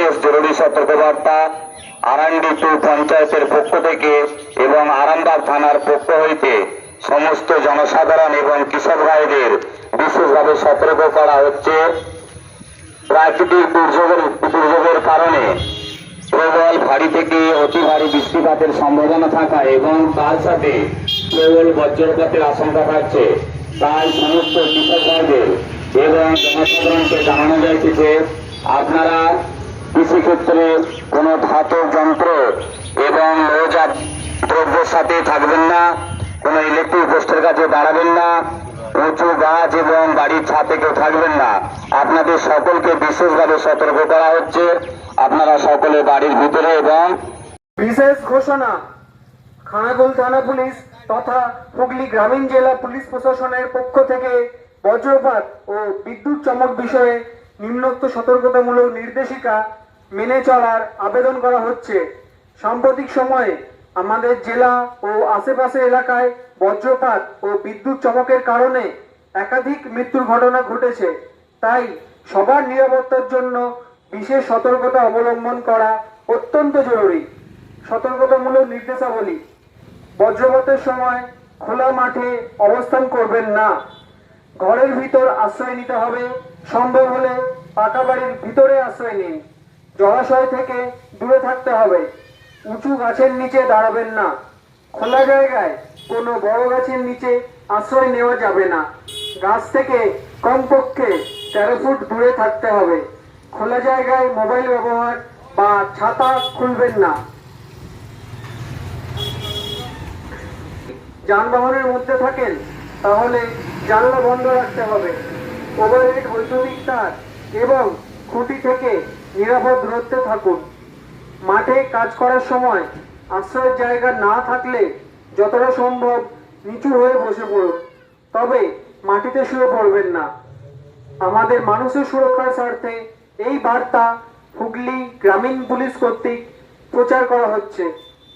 বিশেষ জরুরি সতর্কবার্তা আরান্ডি টু পঞ্চায়েতের পক্ষ থেকে এবং আরামবাগ থানার পক্ষ হইতে সমস্ত জনসাধারণ এবং কৃষক ভাইদের বিশেষভাবে সতর্ক করা হচ্ছে। প্রাকৃতিক দুর্যোগের দুর্যোগের কারণে প্রবল ভারী থেকে অতি ভারী বৃষ্টিপাতের সম্ভাবনা থাকা এবং তার সাথে প্রবল বজ্রপাতের আশঙ্কা থাকছে। তাই সমস্ত কৃষক ভাইদের এবং জনসাধারণকে জানানো যাচ্ছে যে আপনারা কৃষিক্ষেত্রে কোনো ধাতব যন্ত্র এবং লোজাত দ্রব্যের সাথে থাকবেন না, কোনো ইলেকট্রিক পোস্টের কাছে দাঁড়াবেন না, উঁচু গাছ এবং বাড়ির ছাদে কেউ থাকবেন না। আপনাদের সকলকে বিশেষভাবে সতর্ক করা হচ্ছে। আপনারা সকলে বাড়ির ভিতরে এবং বিশেষ ঘোষণা খানাকুল থানা পুলিশ তথা হুগলি গ্রামীণ জেলা পুলিশ প্রশাসনের পক্ষ থেকে বজ্রপাত ও বিদ্যুৎ চমক বিষয়ে নিম্নোক্ত সতর্কতামূলক নির্দেশিকা মেনে চলার আবেদন করা হচ্ছে। সাম্প্রতিক সময়ে আমাদের জেলা ও আশেপাশের এলাকায় বজ্রপাত ও বিদ্যুৎ চমকের কারণে একাধিক মৃত্যুর ঘটনা ঘটেছে। তাই সবার নিরাপত্তার জন্য বিশেষ সতর্কতা অবলম্বন করা অত্যন্ত জরুরি। সতর্কতামূলক নির্দেশাবলী। বজ্রপাতের সময় খোলা মাঠে অবস্থান করবেন না। ঘরের ভিতর আশ্রয় নিতে হবে। সম্ভব হলে পাকা বাড়ির ভিতরে আশ্রয় নিন। জলাশয় থেকে দূরে থাকতে হবে। উঁচু গাছের নিচে দাঁড়াবেন না। খোলা জায়গায় কোনো বড় গাছের নিচে আশ্রয় নেওয়া যাবে না। গাছ থেকে কমপক্ষে তেরো ফুট দূরে থাকতে হবে। খোলা জায়গায় মোবাইল ব্যবহার বা ছাতা খুলবেন না। যানবাহনের মধ্যে থাকেন, তাহলে জানলা বন্ধ রাখতে হবে। ওভারহেড বৈদ্যুতিক তার এবং খুঁটি থেকে নিরাপদ দূরত্বে থাকুন। মাঠে কাজ করার সময় আশ্রয়ের জায়গা না থাকলে যতটা সম্ভব নিচু হয়ে বসে পড়ুন, তবে মাটিতে শুয়ে পড়বেন না। আমাদের মানুষের সুরক্ষার স্বার্থে এই বার্তা হুগলি গ্রামীণ পুলিশ কর্তৃক প্রচার করা হচ্ছে।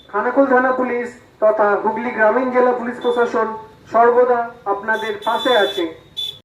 খানাকুল থানা পুলিশ তথা হুগলি গ্রামীণ জেলা পুলিশ প্রশাসন সর্বদা আপনাদের পাশে আছে।